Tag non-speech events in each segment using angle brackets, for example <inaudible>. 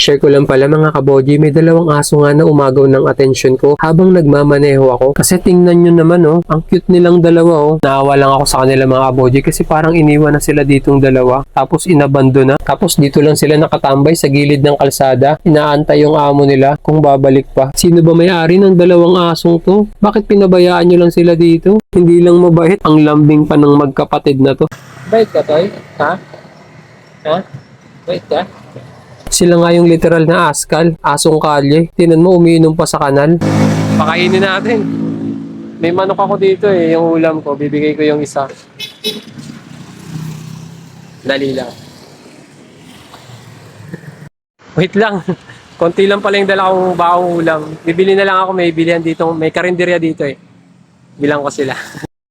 Share ko lang pala mga kaboji, may dalawang aso nga na umagaw ng atensyon ko habang nagmamaneho ako. Kasi tingnan nyo naman oh, ang cute nilang dalawa oh. Naawa lang ako sa kanila mga kaboji kasi parang iniwan na sila ditong dalawa. Tapos inabando na. Tapos dito lang sila nakatambay sa gilid ng kalsada. Inaantay yung amo nila kung babalik pa. Sino ba may-ari ng dalawang asong to? Bakit pinabayaan nyo lang sila dito? Hindi lang mabait. Ang lambing pa ng magkapatid na to. Bait ka, Toy? Ha? Ha? Bait ka? Sila nga yung literal na askal, asong kalye. Tinan mo, umiinom pa sa kanal. Pakainin natin. May manok ako dito eh, yung ulam ko. Bibigay ko yung isa. Dali lang. Wait lang. <laughs> Konti lang pala yung dala kong baong ulam. Bibili na lang ako, may bilihan dito. May karinderya dito eh. Bilang ko sila.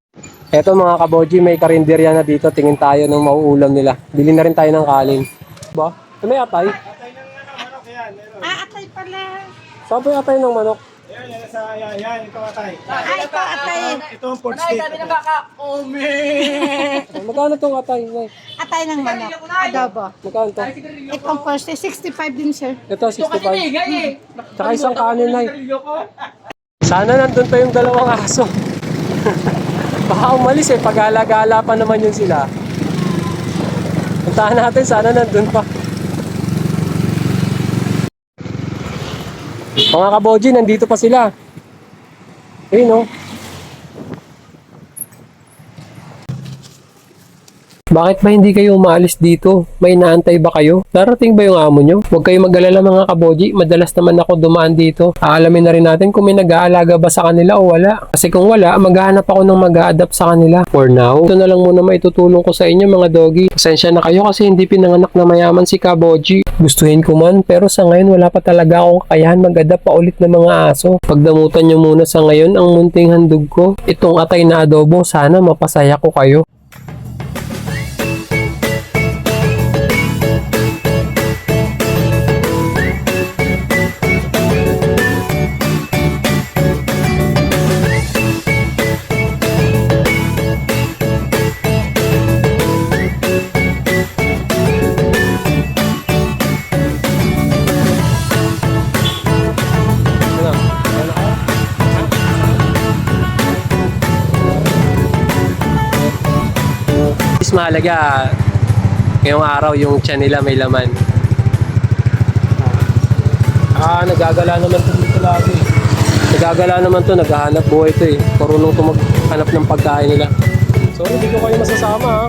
<laughs> Eto mga kaboji, may karinderya na dito. Tingin tayo ng mauulam nila. Bili na rin tayo ng kanin. Ba? May atay? Ah, atay pala. Saan po yung atay ng manok? Yan, yan, sa, yan, yan, ito atay. Ah, ito atay. Ito ang pork steak. Ay, <laughs> Magkano tong atay? Nay? Atay ng manok. Adobo. Magkano to? Itong first, 65 din, sir. Ito, 65. Tsaka isang kanin, Nay. <laughs> Sana nandun pa yung dalawang aso. <laughs> Baka umalis eh, pag-alagala pa naman yun sila. Puntahan natin, sana nandun pa. Mga kaboji, nandito pa sila. Ayun oh. Bakit ba hindi kayo umaalis dito? May naantay ba kayo? Darating ba yung amo nyo? Huwag kayo mag-alala mga kaboji. Madalas naman ako dumaan dito. Aalamin na rin natin kung may nag-aalaga ba sa kanila o wala. Kasi kung wala, maghahanap ako ng mag adapt sa kanila. For now, ito na lang muna maitutulong ko sa inyo mga doggy. Pasensya na kayo kasi hindi pinanganak na mayaman si kaboji. Gustuhin ko man, pero sa ngayon wala pa talaga akong kakayahan mag-adapt pa ulit ng mga aso. Pagdamutan nyo muna sa ngayon ang munting handog ko. Itong atay na adobo, sana mapasaya ko kayo. Is mahalaga ngayong araw yung tiyan nila may laman. Ah, nagagala naman to dito lagi. Nagagala naman to, naghahanap buhay to eh. Marunong to maghanap ng pagkain nila. Sorry, hindi ko kayo masasama ha.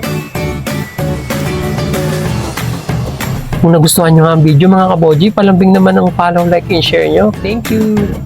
Kung nagustuhan nyo nga ang video mga kaboji, palambing naman ang follow, like, and share nyo. Thank you!